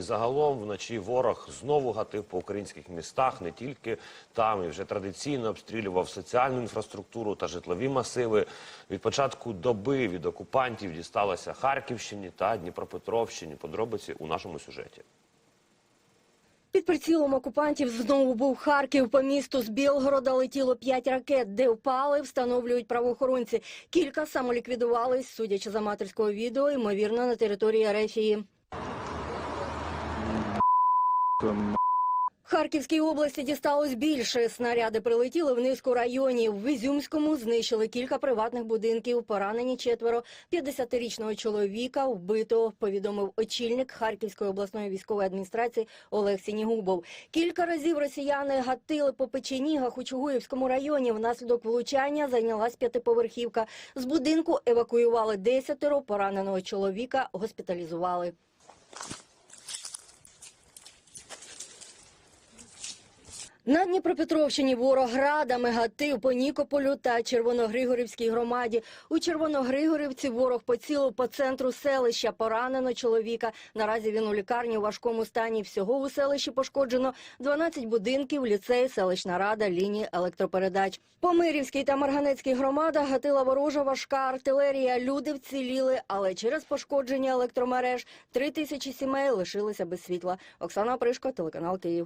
Загалом вночі ворог знову гатив по українських містах, не тільки там, і вже традиційно обстрілював соціальну інфраструктуру та житлові масиви. Від початку доби від окупантів дісталося Харківщині та Дніпропетровщині. Подробиці у нашому сюжеті. Під прицілом окупантів знову був Харків. По місту з Білгорода летіло п'ять ракет, де впали, встановлюють правоохоронці. Кілька самоліквідувались, судячи з аматорського відео, ймовірно, на території Ерефії. Харківській області дісталось більше. Снаряди прилетіли в низку районів. В Ізюмському знищили кілька приватних будинків. Поранені четверо. 50-річного чоловіка вбито, повідомив очільник Харківської обласної військової адміністрації Олег Сінігубов. Кілька разів росіяни гатили по печенігах у Чугуївському районі. Внаслідок влучання зайнялась п'ятиповерхівка. З будинку евакуювали десятеро. Пораненого чоловіка госпіталізували. На Дніпропетровщині ворог градами гатив по Нікополю та Червоногригорівській громаді. У Червоногригорівці ворог поцілив по центру селища. Поранено чоловіка. Наразі він у лікарні у важкому стані. Всього у селищі пошкоджено 12 будинків, ліцей, селищна рада, лінії електропередач. По Мирівській та Марганецькій громадах гатила ворожа важка артилерія. Люди вціліли, але через пошкодження електромереж три тисячі сімей лишилися без світла. Оксана Пришко, телеканал Київ.